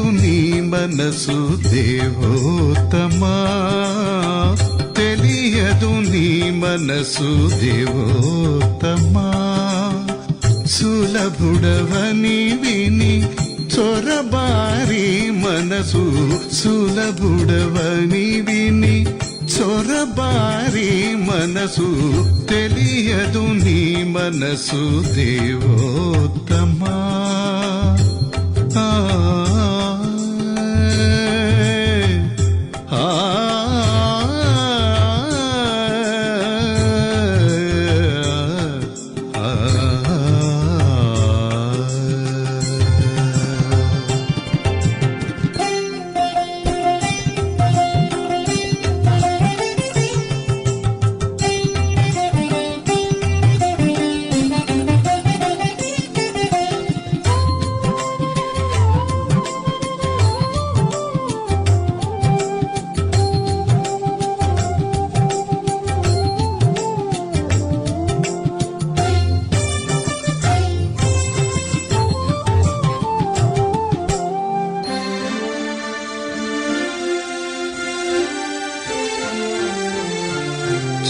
తెలియదు నీ మనసు దేవోత్తమా? తెలియదు నీ మనసు దేవోత్తమా? సులభుడవని విని చొరబారి మనసు సులభుడవని విని చొరబారి మనసు తెలియదు నీ మనసు దేవోత్తమా?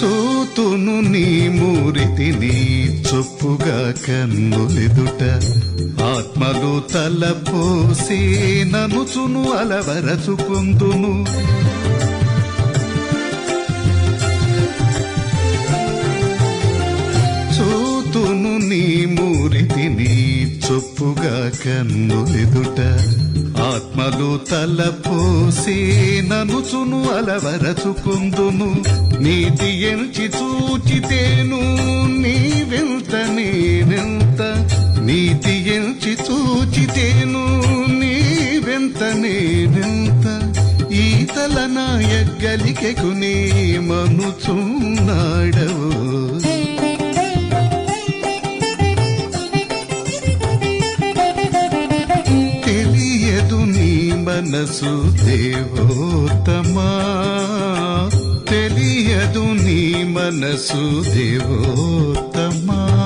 చూతును నీ మూరితిని చొప్పుగా కన్నులెదుట. ఆత్మలు తలపోసి ననుచును అలవరచుకుందును. చూతును నీ మూరితిని చొప్పుగా కన్నులెదుట. ఆత్మలు తలపోసి ననుచును అలవరచుకుందును. నీతి ఎంచి చూచితేను నీ వెంత నేనెంత నీతి ఎంచి చూచితేను నీ వెంత నేనెంత ఈతల నాయగ్గలికెకు నీ మనుచున్నాడవు. మనసు దేవోత్తమా. తెలియదు నీ మనసు దేవోత్తమా.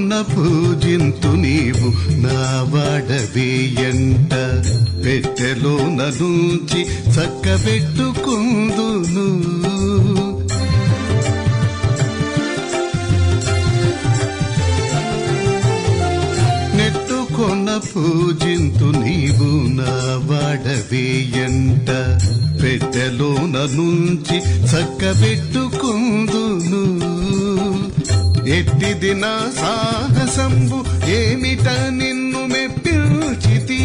నెట్టుకొన్న పూజింతు నీవు నా వాడవేయంట పెట్టెలో నుంచి చక్కబెట్టుకుందును నెట్టుకొన్న పూజింతు నీవు నా వాడవేయంట పెట్టెలోన నుంచి చక్కబెట్టుకుందును ఎట్టిది నా సాహసంబు ఏమిట నిన్ను మెప్పిల్చితి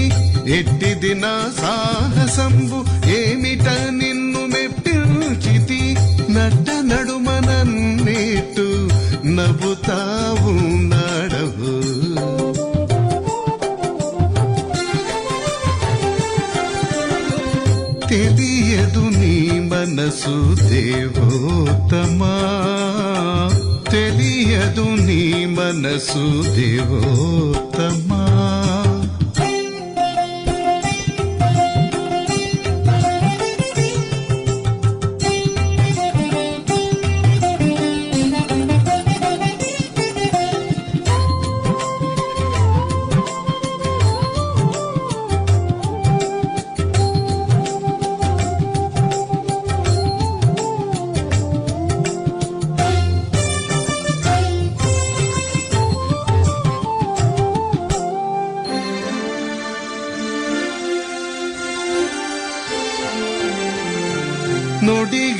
ఎట్టిది నా సాహసంబు ఏమిట నిన్ను మెప్పిల్చితి నడ్డ నడుమనన్నేటు నవ్వుతావు నడవు. తెలియదు నీ మనసు దేవోత్తమా? తెలియదు నీ మనసు దేవోత్తమా?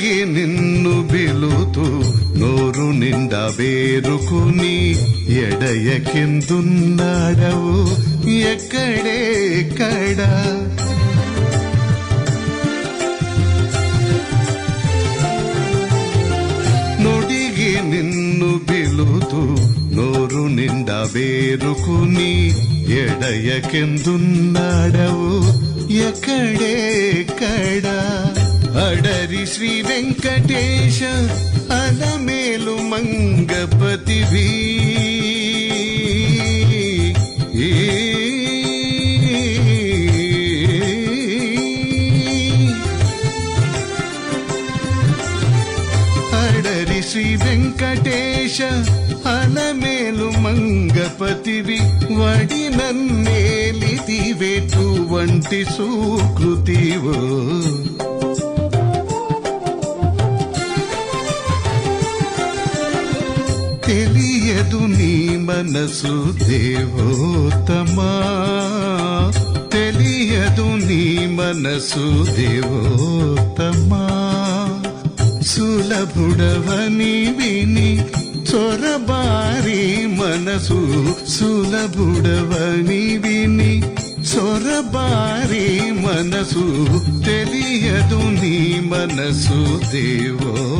తిరిగి నిన్ను బిలుతూ నోరు నిండా వేరుకుని ఎడయ కిందున్నాడవు ఎక్కడే ఎక్కడెక్కడా నుడిగి నిన్ను బిలుతూ నోరు నిండా వేరుకుని ఎడయ కిందున్నాడవు ఎక్కడే అడరి శ్రీ వెంకటేశ అలమేలు మంగపతి అడరి శ్రీ వెంకటేశ అలమేలు మంగపతివి వడి నన్నేలిదివెటువంటి సుకృతివో. తెలియదు నీ మనసు దేవోత్తమా. తెలియదు నీ మనసు దేవోత్తమా. సులభుడవని విని చొరబారి మనసు సులభుడవని విని చొరబారి మనసు తెలియదు నీ మనసు దేవోత్తమా.